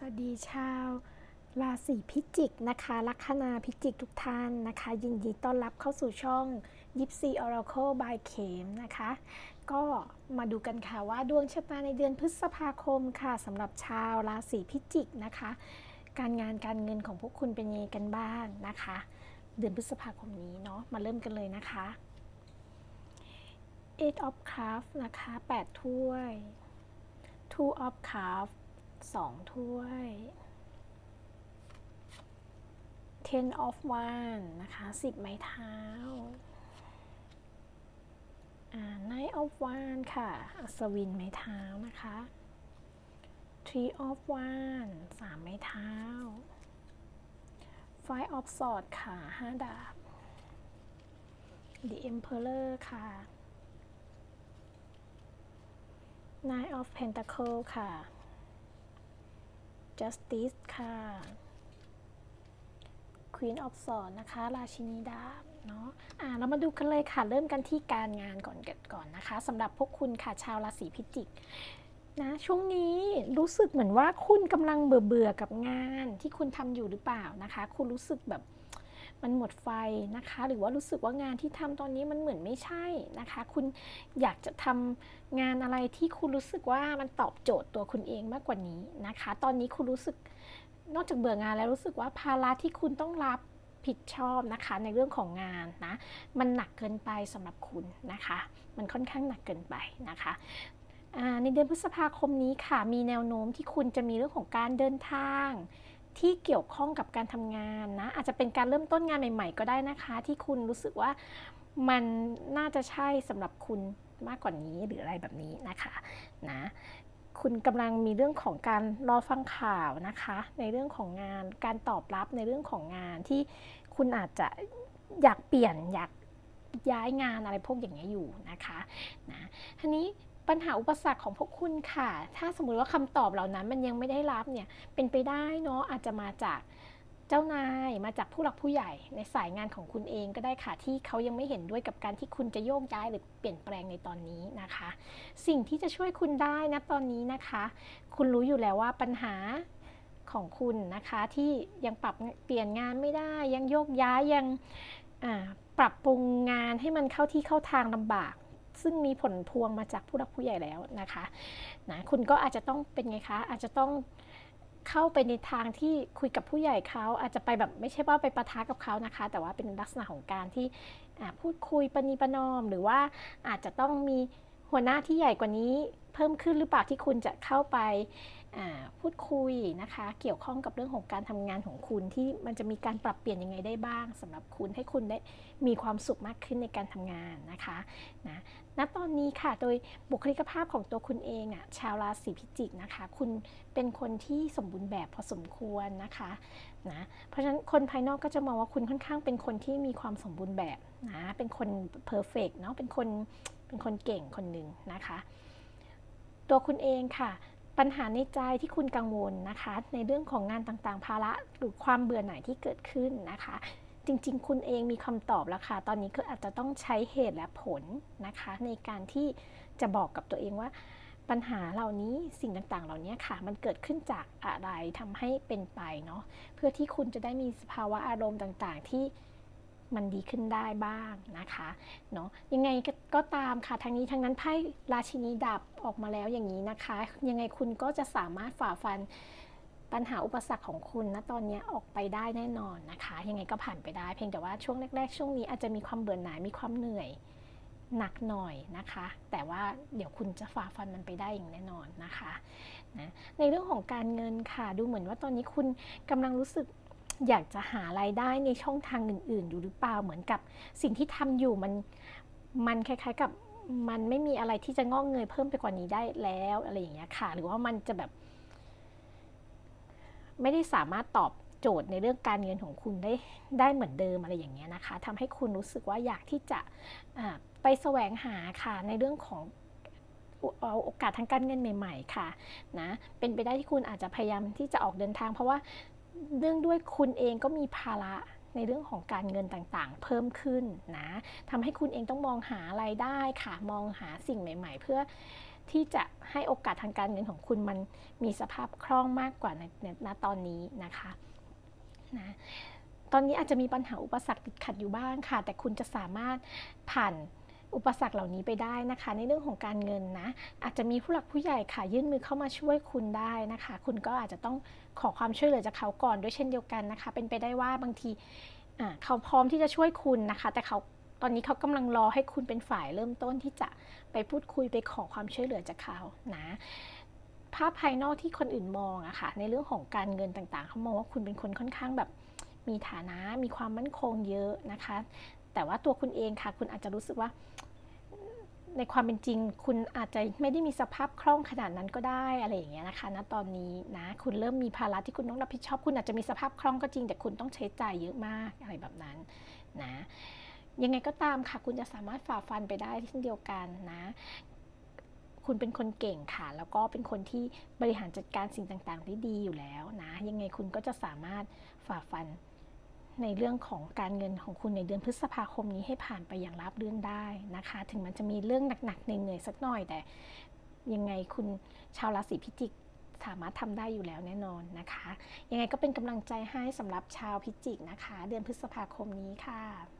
สวัสดีชาว ราศีพิจิกนะคะ ลัคนาพิจิกทุกท่านนะคะ ยินดีต้อนรับเข้าสู่ช่องยิปซีออราเคิลบายเขมนะคะ ก็มาดูกันค่ะว่าดวงชะตาในเดือนพฤษภาคมค่ะสำหรับชาวราศีพิจิกนะคะ การงานการเงินของพวกคุณเป็นยังไงกันบ้างนะคะ เดือนพฤษภาคมนี้เนาะมาเริ่มกันเลยนะคะ Eight of Cups นะคะ 8 ถ้วย Two of Cups 2ถ้วย Ten of One นะคะ10ไม้เท้าอ่า Nine of One ค่ะอัศวินไม้เท้านะคะ Three of One 3ไม้เท้า Five of Swords ค่ะ5ดาบ The Emperor ค่ะ Nine of Pentacle ค่ะ Justice ค่ะ Queen of Swords นะคะ ราชินีดาบเนาะอ่าเรามาดูกันเลยค่ะ เริ่มกันที่การงานก่อนกันก่อนนะคะสำหรับพวกคุณค่ะชาวราศีพิจิกนะช่วงนี้รู้สึกเหมือนว่าคุณกำลังเบื่อเบื่อกับงานที่คุณทำอยู่หรือเปล่านะคะ คุณรู้สึกแบบ มันหมดไฟนะคะ หรือว่ารู้สึกว่างานที่ทำตอนนี้มันเหมือนไม่ใช่นะคะ คุณอยากจะทำงานอะไรที่คุณรู้สึกว่ามันตอบโจทย์ตัวคุณเองมากกว่านี้นะคะ ตอนนี้คุณรู้สึกนอกจากเบื่องานแล้วรู้สึกว่าภาระที่คุณต้องรับผิดชอบนะคะในเรื่องของงานนะ มันหนักเกินไปสำหรับคุณนะคะ มันค่อนข้างหนักเกินไปนะคะในเดือนพฤษภาคมนี้ค่ะ มีแนวโน้มที่คุณจะมีเรื่องของการเดินทาง ที่เกี่ยวข้องกับการทำงานนะ อาจจะเป็นการเริ่มต้นงานใหม่ ๆ ก็ได้นะคะ ที่คุณรู้สึกว่ามันน่าจะใช่สำหรับคุณมากกว่านี้หรืออะไรแบบนี้นะคะนะคุณกำลังมีเรื่องของการรอฟังข่าวนะคะ ในเรื่องของงานการตอบรับในเรื่องของงานที่คุณอาจจะอยากเปลี่ยนอยากย้ายงานอะไรพวกอย่างนี้ยอยู่นะคะนะทีนี้ ปัญหาอุปสรรคของพวกคุณค่ะ ถ้าสมมุติว่าคำตอบเหล่านั้นมันยังไม่ได้รับเนี่ย เป็นไปได้เนาะอาจจะมาจากเจ้านายมาจากผู้หลักผู้ใหญ่ในสายงานของคุณเองก็ได้ค่ะที่เขายังไม่เห็นด้วยกับการที่คุณจะโยกย้ายหรือเปลี่ยนแปลงในตอนนี้นะคะ สิ่งที่จะช่วยคุณได้นะตอนนี้นะคะ คุณรู้อยู่แล้วว่าปัญหาของคุณนะคะที่ยังปรับเปลี่ยนงานไม่ได้ ยังโยกย้ายยังปรับปรุงงานให้มันเข้าที่เข้าทางลำบาก ซึ่งมีผลพวงมาจากผู้รักผู้ใหญ่แล้วนะคะนะคุณก็อาจจะต้องเป็นไงคะ อาจจะต้องเข้าไปในทางที่คุยกับผู้ใหญ่เขาอาจจะไปแบบไม่ใช่ว่าไปประทะกับเขานะคะ แต่ว่าเป็นลักษณะของการที่พูดคุยปณีประนอม หรือว่าอาจจะต้องมีหัวหน้าที่ใหญ่กว่านี้ เพิ่มขึ้นหรือเปล่าที่คุณจะเข้าไปพูดคุยนะคะ เกี่ยวข้องกับเรื่องของการทำงานของคุณที่มันจะมีการปรับเปลี่ยนยังไงได้บ้างสำหรับคุณให้คุณได้มีความสุขมากขึ้นในการทำงานนะคะนะณตอนนี้ค่ะโดยบุคลิกภาพของตัวคุณเองอะ่ะชาวราศีพิจิกนะคะ คุณเป็นคนที่สมบูรณ์แบบพอสมควรนะคะนะเพราะฉะนั้นคนภายนอกก็จะมองว่าคุณค่อนข้างเป็นคนที่มีความสมบูรณ์แบบนะเป็นคนเพอร์เฟกเนาะเป็นคนเป็นคนเก่งคนหนึ่งนะคะ ตัวคุณเองค่ะ ปัญหาในใจที่คุณกังวลนะคะ ในเรื่องของงานต่างๆ ภาระหรือความเบื่อหน่ายที่เกิดขึ้นนะคะ จริงๆ คุณเองมีคำตอบแล้วค่ะ ตอนนี้ก็อาจจะต้องใช้เหตุและผลนะคะ ในการที่จะบอกกับตัวเองว่าปัญหาเหล่านี้สิ่งต่างๆ เหล่านี้ค่ะ มันเกิดขึ้นจากอะไรทำให้เป็นไปเนาะเพื่อที่คุณจะได้มีสภาวะอารมณ์ต่างๆ ที่ มันดีขึ้นได้บ้างนะคะเนาะยังไงก็ตามค่ะทางนี้ทางนั้นไพ่ราชินีดาบออกมาแล้วอย่างนี้นะคะ ยังไงคุณก็จะสามารถฝ่าฟันปัญหาอุปสรรคของคุณนะตอนนี้ออกไปได้แน่นอนนะคะ ยังไงก็ผ่านไปได้เพียงแต่ว่าช่วงแรก ๆ ช่วงนี้อาจจะมีความเบื่อหน่ายมีความเหนื่อยหนักหน่อยนะคะ แต่ว่าเดี๋ยวคุณจะฝ่าฟันมันไปได้อย่างแน่นอนนะคะนะในเรื่องของการเงินค่ะดูเหมือนว่าตอนนี้คุณกำลังรู้สึก อยากจะหารายได้ในช่องทางอื่น ๆ อยู่หรือเปล่าเหมือนกับสิ่งที่ทำอยู่มันมันคล้าย ๆ กับมันไม่มีอะไรที่จะงอกเงยเพิ่มไปกว่านี้ได้แล้วอะไรอย่างเงี้ยค่ะ หรือว่ามันจะแบบ ไม่ได้สามารถตอบโจทย์ในเรื่องการเงินของคุณได้ได้เหมือนเดิมอะไรอย่างเงี้ยนะคะทำให้คุณรู้สึกว่าอยากที่จะไปแสวงหาค่ะในเรื่องของเอาโอกาสทางการเงินใหม่ ๆ ค่ะนะเป็นไปได้ที่คุณอาจจะพยายามที่จะออกเดินทาง เพราะว่า เรื่องด้วยคุณเองก็มีภาระในเรื่องของการเงินต่างๆ เพิ่มขึ้นนะทำให้คุณเองต้องมองหารายได้ค่ะ มองหาสิ่งใหม่ ๆ เพื่อที่จะให้โอกาสทางการเงินของคุณมันมีสภาพคล่องมากกว่าในในณตอนนี้นะคะนะตอนนี้อาจจะมีปัญหาอุปสรรคติดขัดอยู่บ้างค่ะ แต่คุณจะสามารถผ่าน อุปสรรคเหล่านี้ไปได้นะคะ ในเรื่องของการเงินนะอาจจะมีผู้หลักผู้ใหญ่ค่ะยื่นมือเข้ามาช่วยคุณได้นะคะ คุณก็อาจจะต้องขอความช่วยเหลือจากเขาก่อนด้วยเช่นเดียวกันนะคะ เป็นไปได้ว่าบางทีเขาพร้อมที่จะช่วยคุณนะคะ แต่เขาตอนนี้เขากำลังรอให้คุณเป็นฝ่ายเริ่มต้นที่จะไปพูดคุยไปขอความช่วยเหลือจากเขานะภาพภายนอกที่คนอื่นมองอะค่ะในเรื่องของการเงินต่างๆ เขามองว่าคุณเป็นคนค่อนข้างแบบมีฐานะมีความมั่นคงเยอะนะคะ แต่ว่าตัวคุณเองค่ะ คุณอาจจะรู้สึกว่า ในความเป็นจริง คุณอาจจะไม่ได้มีสภาพคล่องขนาดนั้นก็ได้อะไรอย่างเงี้ยนะคะณตอนนี้นะ คุณเริ่มมีภาระที่คุณต้องรับผิดชอบ คุณอาจจะมีสภาพคล่องก็จริง แต่คุณต้องใช้จ่ายเยอะมากอะไรแบบนั้นนะยังไงก็ตามค่ะ คุณจะสามารถฝ่าฟันไปได้เช่นเดียวกันนะ คุณเป็นคนเก่งค่ะ แล้วก็เป็นคนที่บริหารจัดการสิ่งต่างๆ ได้ดีอยู่แล้วนะ ยังไงคุณก็จะสามารถฝ่าฟัน ในเรื่องของการเงินของคุณในเดือนพฤษภาคมนี้ให้ผ่านไปอย่างราบรื่นได้นะคะ ถึงมันจะมีเรื่องหนักๆเหนื่อยๆสักหน่อยแต่ยังไงคุณชาวราศีพิจิกสามารถทำได้อยู่แล้วแน่นอนนะคะ ยังไงก็เป็นกำลังใจให้สำหรับชาวพิจิกนะคะ เดือนพฤษภาคมนี้ค่ะ